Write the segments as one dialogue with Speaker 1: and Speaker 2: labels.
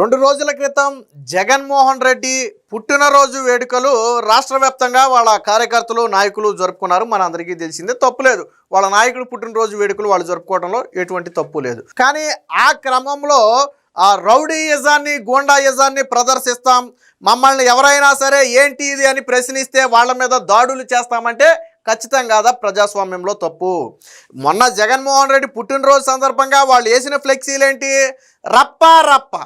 Speaker 1: రెండు రోజుల క్రితం జగన్మోహన్ రెడ్డి పుట్టినరోజు వేడుకలు రాష్ట్ర వ్యాప్తంగా వాళ్ళ కార్యకర్తలు నాయకులు జరుపుకున్నారు. మన అందరికీ తెలిసిందే తప్పు లేదు. వాళ్ళ నాయకుడు పుట్టినరోజు వేడుకలు వాళ్ళు జరుపుకోవడంలో ఎటువంటి తప్పు లేదు. కానీ ఆ క్రమంలో ఆ రౌడీయిజాన్ని గూండాయిజాన్ని ప్రదర్శిస్తాం. మమ్మల్ని ఎవరైనా సరే ఏంటి ఇది అని ప్రశ్నిస్తే వాళ్ళ మీద దాడులు చేస్తామంటే ఖచ్చితంగా కాదా ప్రజాస్వామ్యంలో తప్పు. మొన్న జగన్మోహన్ రెడ్డి పుట్టినరోజు సందర్భంగా వాళ్ళు వేసిన ఫ్లెక్సీలేంటి? రప్ప రప్ప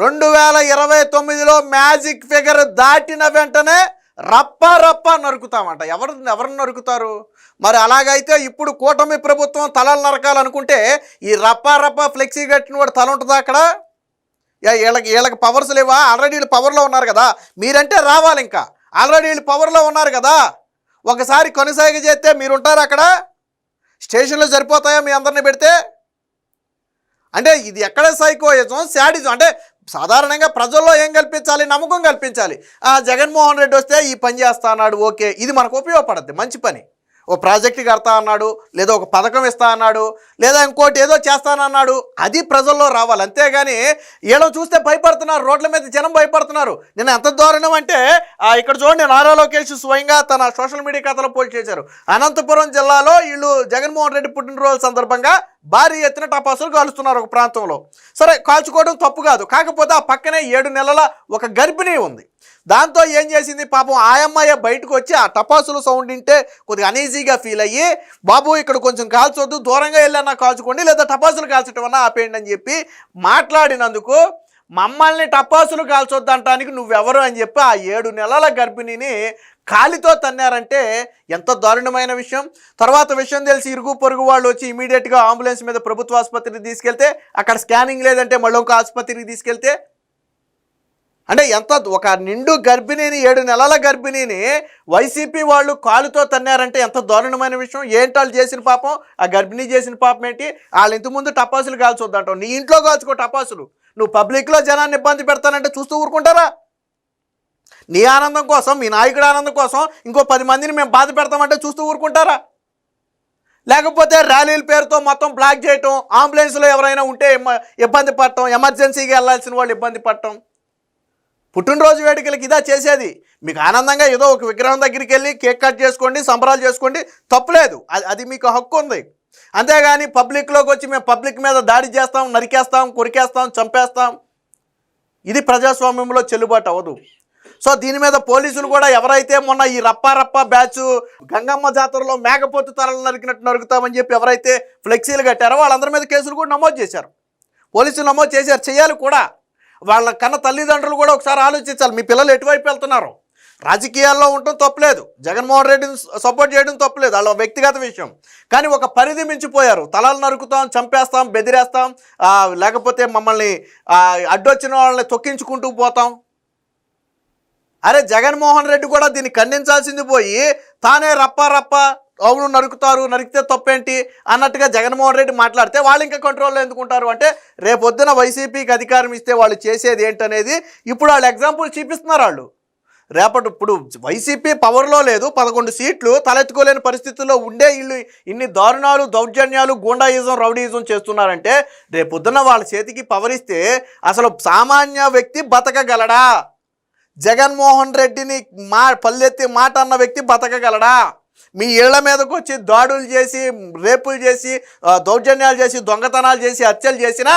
Speaker 1: రెండు వేల ఇరవై తొమ్మిదిలో మ్యాజిక్ ఫిగర్ దాటిన వెంటనే రప్ప రప్ప నరుకుతామంట. ఎవరు ఎవరు నరుకుతారు? మరి అలాగైతే ఇప్పుడు కూటమి ప్రభుత్వం తలలు నరకాలనుకుంటే ఈ రప్ప రప్ప ఫ్లెక్సీ కట్టిన వాడు తల ఉంటుందా అక్కడ? యా, వీళ్ళకి వీళ్ళకి పవర్స్ లేవా? ఆల్రెడీ వీళ్ళు పవర్లో ఉన్నారు కదా. మీరంటే రావాలి ఇంకా. ఆల్రెడీ వీళ్ళు పవర్లో ఉన్నారు కదా. ఒకసారి కొనసాగ చేస్తే మీరుంటారు అక్కడ? స్టేషన్లో సరిపోతాయా మీ అందరిని పెడితే? అంటే ఇది ఎక్కడ సైకోయిజం శాడిజం? అంటే సాధారణంగా ప్రజల్లో ఏం కల్పించాలి? నమ్మకం కల్పించాలి. ఆ జగన్మోహన్ రెడ్డి వస్తే ఈ పని చేస్తా అన్నాడు ఓకే. ఇది మనకు ఉపయోగపడద్ది. మంచి పని. ఓ ప్రాజెక్ట్ కడతా అన్నాడు లేదా ఒక పథకం ఇస్తా అన్నాడు లేదా ఇంకోటి ఏదో చేస్తానన్నాడు అది ప్రజల్లో రావాలి. అంతేగాని వీళ్ళు చూస్తే భయపడుతున్నారు రోడ్ల మీద జనం భయపడుతున్నారు. నేను ఎంత దారుణం అంటే ఇక్కడ చూడండి నారా లోకేష్ స్వయంగా తన సోషల్ మీడియా కథలో పోస్ట్ చేశారు. అనంతపురం జిల్లాలో వీళ్ళు జగన్మోహన్ రెడ్డి పుట్టినరోజు సందర్భంగా భారీ ఎత్తున టపాసులు కాలుస్తున్నారు ఒక ప్రాంతంలో. సరే కాల్చుకోవడం తప్పు కాదు. కాకపోతే ఆ పక్కనే ఏడు నెలల ఒక గర్భిణీ ఉంది. దాంతో ఏం చేసింది పాపం ఆయమ్మాయ బయటకు వచ్చి ఆ టపాసులు సౌండ్ వింటే కొద్దిగా అనీజీగా ఫీల్ అయ్యి బాబు ఇక్కడ కొంచెం కాల్చొద్దు దూరంగా వెళ్ళన్నా కాల్చుకోండి లేదా టపాసులు కాల్చడం అన్నా ఆపేయండి అని చెప్పి మాట్లాడినందుకు మమ్మల్ని టపాసులు కాల్చొద్దంటానికి నువ్వెవరు? అని చెప్పి ఆ ఏడు నెలల గర్భిణిని కాలితో తన్నారంటే ఎంత దారుణమైన విషయం. తర్వాత విషయం తెలిసి ఇరుగు పొరుగు వాళ్ళు వచ్చి ఇమీడియట్గా అంబులెన్స్ మీద ప్రభుత్వ ఆసుపత్రికి తీసుకెళ్తే అక్కడ స్కానింగ్ లేదంటే మళ్ళీ ఒక ఆసుపత్రికి తీసుకెళ్తే అంటే ఎంత ఒక నిండు గర్భిణిని ఏడు నెలల గర్భిణిని వైసీపీ వాళ్ళు కాలుతో తన్నారంటే ఎంత దారుణమైన విషయం. ఏంటి వాళ్ళు చేసిన పాపం? ఆ గర్భిణి చేసిన పాపం ఏంటి? వాళ్ళు ఇంతకుముందు టపాసులు కాల్చొద్దంటావు. నీ ఇంట్లో కాల్చుకో టపాసులు. నువ్వు పబ్లిక్లో జనాన్ని ఇబ్బంది పెడతానంటే చూస్తూ ఊరుకుంటారా? నీ ఆనందం కోసం మీ నాయకుడు ఆనందం కోసం ఇంకో పది మందిని మేము బాధ పెడతామంటే చూస్తూ ఊరుకుంటారా? లేకపోతే ర్యాలీల పేరుతో మొత్తం బ్లాక్ చేయటం అంబులెన్స్లో ఎవరైనా ఉంటే ఇబ్బంది పడటం ఎమర్జెన్సీగా వెళ్ళాల్సిన వాళ్ళు ఇబ్బంది పడటం. పుట్టినరోజు వేడుకలకి ఇదా చేసేది. మీకు ఆనందంగా ఏదో ఒక విగ్రహం దగ్గరికి వెళ్ళి కేక్ కట్ చేసుకోండి సంబరాలు చేసుకోండి తప్పులేదు. అది అది మీకు హక్కు ఉంది. అంతేగాని పబ్లిక్లోకి వచ్చి మేము పబ్లిక్ మీద దాడి చేస్తాం నరికేస్తాం కొరికేస్తాం చంపేస్తాం. ఇది ప్రజాస్వామ్యంలో చెల్లుబాటు అవ్వదు. సో దీని మీద పోలీసులు కూడా ఎవరైతే మొన్న ఈ రప్పారప్ప బ్యాచ్ గంగమ్మ జాతరలో మేకపోతు తలలు నరికినట్టు నరుకుతామని చెప్పి ఎవరైతే ఫ్లెక్సీలు కట్టారో వాళ్ళందరి మీద కేసులు కూడా నమోదు చేశారు. పోలీసులు నమోదు చేశారు. చేయాలి కూడా. వాళ్ళ కన్న తల్లిదండ్రులు కూడా ఒకసారి ఆలోచించాలి. మీ పిల్లలు ఎటువైపు వెళ్తున్నారు? రాజకీయాల్లో ఉండటం తప్పలేదు. జగన్మోహన్ రెడ్డిని సపోర్ట్ చేయడం తప్పలేదు. వాళ్ళ వ్యక్తిగత విషయం. కానీ ఒక పరిధి మించిపోయారు. తలలు నరుకుతాం చంపేస్తాం బెదిరేస్తాం లేకపోతే మమ్మల్ని అడ్డొచ్చిన వాళ్ళని తొక్కించుకుంటూ పోతాం. అరే జగన్మోహన్ రెడ్డి కూడా దీన్ని ఖండించాల్సింది పోయి తానే రప్ప రప్ప అవును నరుకుతారు నరికితే తప్పేంటి అన్నట్టుగా జగన్మోహన్ రెడ్డి మాట్లాడితే వాళ్ళు ఇంకా కంట్రోల్లో ఎందుకుంటారు? అంటే రేపొద్దున వైసీపీకి అధికారం ఇస్తే వాళ్ళు చేసేది ఏంటనేది ఇప్పుడు వాళ్ళు ఎగ్జాంపుల్ చూపిస్తున్నారు వాళ్ళు. రేపటి ఇప్పుడు వైసీపీ పవర్లో లేదు పదకొండు సీట్లు తలెత్తుకోలేని పరిస్థితుల్లో ఉండే వీళ్ళు ఇన్ని దారుణాలు దౌర్జన్యాలు గూండాయిజం రౌడీయిజం చేస్తున్నారంటే రేపొద్దున వాళ్ళ చేతికి పవర్ ఇస్తే అసలు సామాన్య వ్యక్తి బతకగలడా? జగన్మోహన్ రెడ్డిని మా పల్లెత్తి మాట అన్న వ్యక్తి బతకగలడా? మీ ఇళ్ళ మీదకు వచ్చి దాడులు చేసి రేపులు చేసి దౌర్జన్యాలు చేసి దొంగతనాలు చేసి హత్యలు చేసినా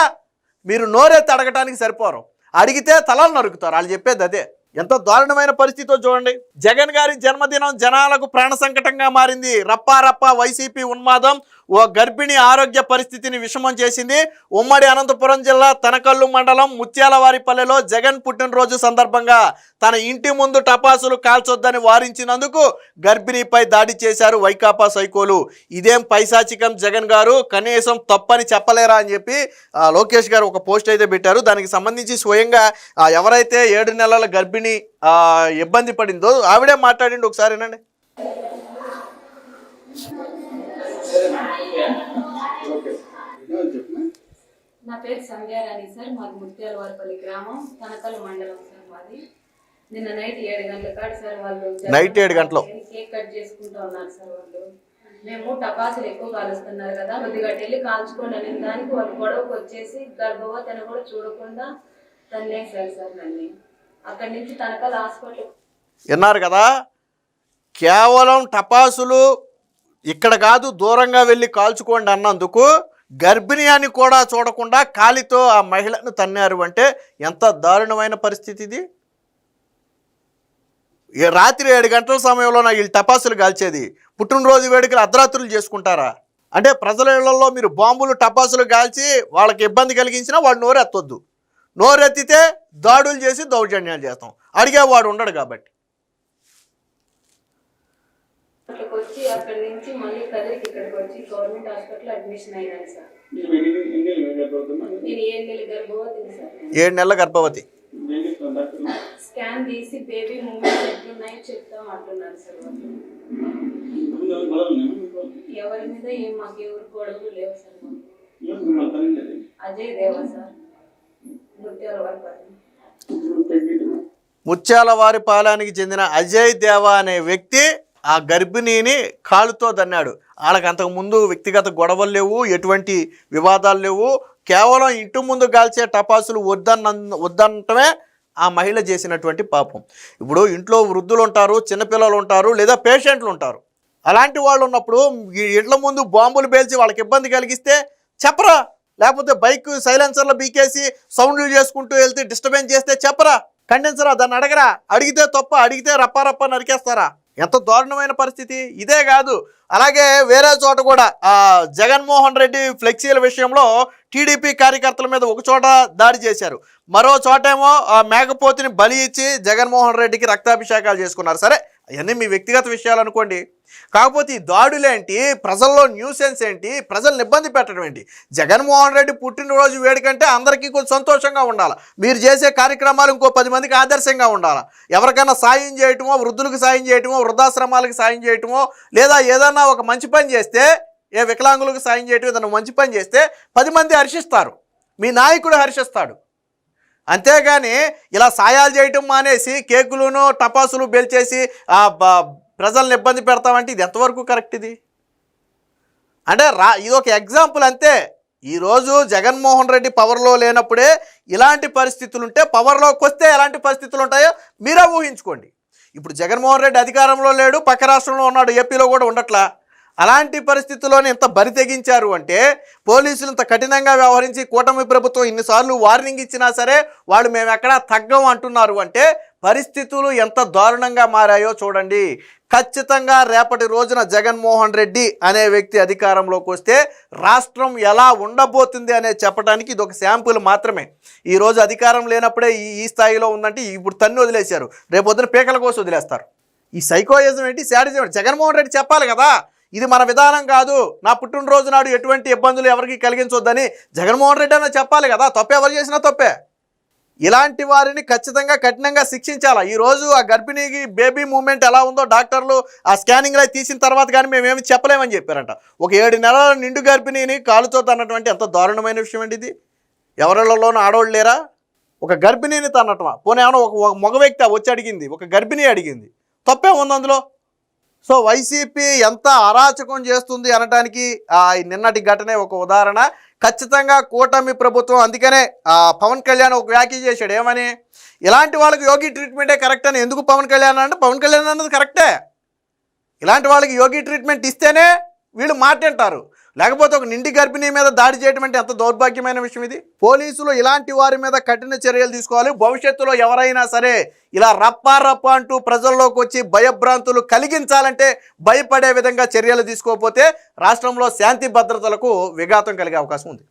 Speaker 1: మీరు నోరెత్తి అడగటానికి సరిపోరు. అడిగితే తలలు నరుకుతారు. వాళ్ళు చెప్పేది అదే. ఎంత దారుణమైన పరిస్థితితో చూడండి. జగన్ గారి జన్మదినం జనాలకు ప్రాణ సంకటంగా మారింది. రప్పా రప్పా వైసీపీ ఉన్మాదం ఓ గర్భిణి ఆరోగ్య పరిస్థితిని విషమం చేసింది ఉమ్మడి అనంతపురం జిల్లా తనకల్లు మండలం ముత్యాలవారిపల్లెలో జగన్ పుట్టినరోజు సందర్భంగా తన ఇంటి ముందు టపాసులు కాల్చొద్దని వారించినందుకు గర్భిణిపై దాడి చేశారు వైకాపా సైకోలు. ఇదేం పైశాచికం జగన్ గారు? కనీసం తప్పని చెప్పలేరా అని చెప్పి లోకేష్ గారు ఒక పోస్ట్ అయితే పెట్టారు. దానికి సంబంధించి స్వయంగా ఎవరైతే ఏడు నెలల గర్భిణి ఇబ్బంది పడిందో ఆవిడే మాట్లాడిండి ఒకసారి వినండి.
Speaker 2: నా పేరు సంధ్యారాణి సార్. మాది ముత్యాలవారిపల్లి గ్రామం తనకల్ మండలం సార్ మాది. నిన్న నైట్ ఏడు గంటల కాడ సార్ వాళ్ళు
Speaker 1: నైట్ ఏడు గంటలు.
Speaker 2: కేక్ కట్ చేసుకుంటూ ఉన్నారు సార్ వాళ్ళు. మేము టపాసులు ఎక్కువ కాలుస్తున్నారు కదా కొద్దిగా వెళ్ళి కాల్చుకోండి అనే దానికి వాళ్ళు గొడవకు వచ్చేసి గర్భవతిని కూడా చూడకుండా తన్నేసారు సార్ నన్ను. అక్కడి నుంచి తనకల్ హాస్పిటల్
Speaker 1: విన్నారు కదా? కేవలం టపాసులు ఇక్కడ కాదు దూరంగా వెళ్ళి కాల్చుకోండి అన్నందుకు. గర్భిణి అని కూడా చూడకుండా కాలితో ఆ మహిళను తన్నారు అంటే ఎంత దారుణమైన పరిస్థితి ఇది? ఈ రాత్రి ఏడు గంటల సమయంలో నా వీళ్ళు టపాసులు కాల్చేది. పుట్టినరోజు వేడుకలు అర్ధరాత్రులు చేసుకుంటారా? అంటే ప్రజల ఇళ్ళలో మీరు బాంబులు టపాసులు కాల్చి వాళ్ళకి ఇబ్బంది కలిగించినా వాడు నోరెత్తొద్దు. నోరెత్తితే దాడులు చేసి దౌర్జన్యాలు చేస్తాం. అడిగేవాడు ఉండడు కాబట్టి.
Speaker 2: వచ్చి అక్కడి నుంచి మళ్ళీ కదిరికి ఇక్కడికి వచ్చి గవర్నమెంట్ హాస్పిటల్ అడ్మిషన్ అయ్యాను సార్.
Speaker 3: నేను
Speaker 2: ఏడు నెలల గర్భవతిని సార్.
Speaker 1: ఏడు నెలల గర్భవతి.
Speaker 2: స్కాన్ తీసి బేబీ మూమెంట్స్ ఎట్లున్నాయో చెప్తాం అంటున్నారు సార్
Speaker 3: ఎవరు
Speaker 2: మీద ఏం మాకు ఎవరు గొడవలు లేవు సార్. అజయ్ దేవా సార్. ముత్యాల
Speaker 3: ప్రెగ్నెంట్
Speaker 1: ముత్యాల వారి పాలానికి చెందిన అజయ్ దేవా అనే వ్యక్తి ఆ గర్భిణిని కాలుతో దన్నాడు వాళ్ళకి అంతకుముందు వ్యక్తిగత గొడవలు లేవు ఎటువంటి వివాదాలు లేవు. కేవలం ఇంటి ముందు కాల్చే టపాసులు వద్దన్న వద్దనటమే ఆ మహిళ చేసినటువంటి పాపం. ఇప్పుడు ఇంట్లో వృద్ధులు ఉంటారు చిన్నపిల్లలు ఉంటారు లేదా పేషెంట్లు ఉంటారు. అలాంటి వాళ్ళు ఉన్నప్పుడు ఈ ఇంట్ల ముందు బాంబులు పేల్చి వాళ్ళకి ఇబ్బంది కలిగిస్తే చెప్పరా? లేకపోతే బైక్ సైలెన్సర్లో బీకేసి సౌండ్లు చేసుకుంటూ వెళ్తే డిస్టర్బెన్స్ చేస్తే చెప్పరా? ఖండించరా? దాన్ని అడగరా? అడిగితే తప్ప అడిగితే రప్ప రప్ప నరికేస్తారా? ఎంత దారుణమైన పరిస్థితి? ఇదే కాదు. అలాగే వేరే చోట కూడా జగన్మోహన్ రెడ్డి ఫ్లెక్సీల విషయంలో టీడీపీ కార్యకర్తల మీద ఒక చోట దాడి చేశారు. మరో చోటేమో మేకపోతిని బలి ఇచ్చి జగన్మోహన్ రెడ్డికి రక్తాభిషేకాలు చేసుకున్నారు. సరే అవన్నీ మీ వ్యక్తిగత విషయాలు అనుకోండి. కాకపోతే ఈ దాడులేంటి ప్రజల్లో న్యూసెన్స్ ఏంటి? ప్రజల్ని ఇబ్బంది పెట్టడం ఏంటి? జగన్మోహన్ రెడ్డి పుట్టినరోజు వేడుకంటే అందరికీ కొంచెం సంతోషంగా ఉండాలి? మీరు చేసే కార్యక్రమాలు ఇంకో పది మందికి ఆదర్శంగా ఉండాలి? ఎవరికైనా సాయం చేయటమో వృద్ధులకు సాయం చేయటమో వృద్ధాశ్రమాలకు సాయం చేయటమో లేదా ఏదన్నా ఒక మంచి పని చేస్తే ఏ వికలాంగులకు సాయం చేయటం ఏదైనా మంచి పని చేస్తే పది మంది హర్షిస్తారు. మీ నాయకుడు హర్షిస్తాడు. అంతేగాని ఇలా సాయాలు చేయటం మానేసి కేకులను టపాసులు బెల్చేసి ఆ ప్రజల్ని ఇబ్బంది పెడతామంటే ఇది ఎంతవరకు కరెక్ట్ ఇది? అంటే రా ఇది ఒక ఎగ్జాంపుల్ అంతే. ఈరోజు జగన్మోహన్ రెడ్డి పవర్లో లేనప్పుడే ఇలాంటి పరిస్థితులు ఉంటే పవర్లోకి వస్తే ఎలాంటి పరిస్థితులు ఉంటాయో మీరే ఊహించుకోండి. ఇప్పుడు జగన్మోహన్ రెడ్డి అధికారంలో లేడు పక్క రాష్ట్రంలో ఉన్నాడు ఏపీలో కూడా ఉండట్లా. అలాంటి పరిస్థితుల్లోనే ఇంత బరి తెగించారు అంటే పోలీసులు ఇంత కఠినంగా వ్యవహరించి కూటమి ప్రభుత్వం ఇన్నిసార్లు వార్నింగ్ ఇచ్చినా సరే వాళ్ళు మేము ఎక్కడా తగ్గం అంటున్నారు అంటే పరిస్థితులు ఎంత దారుణంగా మారాయో చూడండి. ఖచ్చితంగా రేపటి రోజున జగన్మోహన్ రెడ్డి అనే వ్యక్తి అధికారంలోకి వస్తే రాష్ట్రం ఎలా ఉండబోతుంది అనే చెప్పడానికి ఇది ఒక శాంపుల్ మాత్రమే. ఈ రోజు అధికారం లేనప్పుడే ఈ ఈ స్థాయిలో ఉందంటే ఇప్పుడు తన్ని వదిలేశారు. రేపు పీకల కోసం వదిలేస్తారు. ఈ సైకోయిజం ఏంటి? శాడిజం ఏంటి? జగన్మోహన్ రెడ్డి చెప్పాలి కదా. ఇది మన విధానం కాదు. నా పుట్టినరోజు నాడు ఎటువంటి ఇబ్బందులు ఎవరికి కలిగించొద్దని జగన్మోహన్ రెడ్డి అన్న చెప్పాలి కదా. తప్పే ఎవరు చేసినా తప్పే. ఇలాంటి వారిని ఖచ్చితంగా కఠినంగా శిక్షించాలా? ఈ రోజు ఆ గర్భిణీకి బేబీ మూమెంట్ ఎలా ఉందో డాక్టర్లు ఆ స్కానింగ్లో తీసిన తర్వాత కానీ మేమేమి చెప్పలేమని చెప్పారంట. ఒక ఏడు నెలల నిండు గర్భిణీని కాలుతో తన్నటువంటి ఎంత దారుణమైన విషయం అండి ఇది? ఎవరిళ్ళలోనూ ఆడవాళ్ళు లేరా? ఒక గర్భిణీని తన్నటమా? పోనీ ఏమన్నా ఒక ఒక మగ వ్యక్తి వచ్చి అడిగింది. ఒక గర్భిణి అడిగింది. తప్పే ఉంది అందులో? సో వైసీపీ ఎంత అరాచకం చేస్తుంది అనడానికి నిన్నటి ఘటనే ఒక ఉదాహరణ. ఖచ్చితంగా కూటమి ప్రభుత్వం అందుకనే ఆ పవన్ కళ్యాణ్ ఒక వ్యాఖ్య చేశాడు. ఏమని? ఇలాంటి వాళ్ళకి యోగి ట్రీట్మెంటే కరెక్ట్ అని ఎందుకు పవన్ కళ్యాణ్ అంటే పవన్ కళ్యాణ్ అన్నది కరెక్టే. ఇలాంటి వాళ్ళకి యోగి ట్రీట్మెంట్ ఇస్తేనే వీళ్ళు మాట్లాంటారు లేకపోతే ఒక నిండి గర్భిణీ మీద దాడి చేయడం అంటే ఎంత దౌర్భాగ్యమైన విషయం ఇది? పోలీసులు ఇలాంటి వారి మీద కఠిన చర్యలు తీసుకోవాలి. భవిష్యత్తులో ఎవరైనా సరే ఇలా రప్పా రప్ప అంటూ ప్రజల్లోకి వచ్చి భయభ్రాంతులు కలిగించాలంటే భయపడే విధంగా చర్యలు తీసుకోకపోతే రాష్ట్రంలో శాంతి భద్రతలకు విఘాతం కలిగే అవకాశం ఉంది.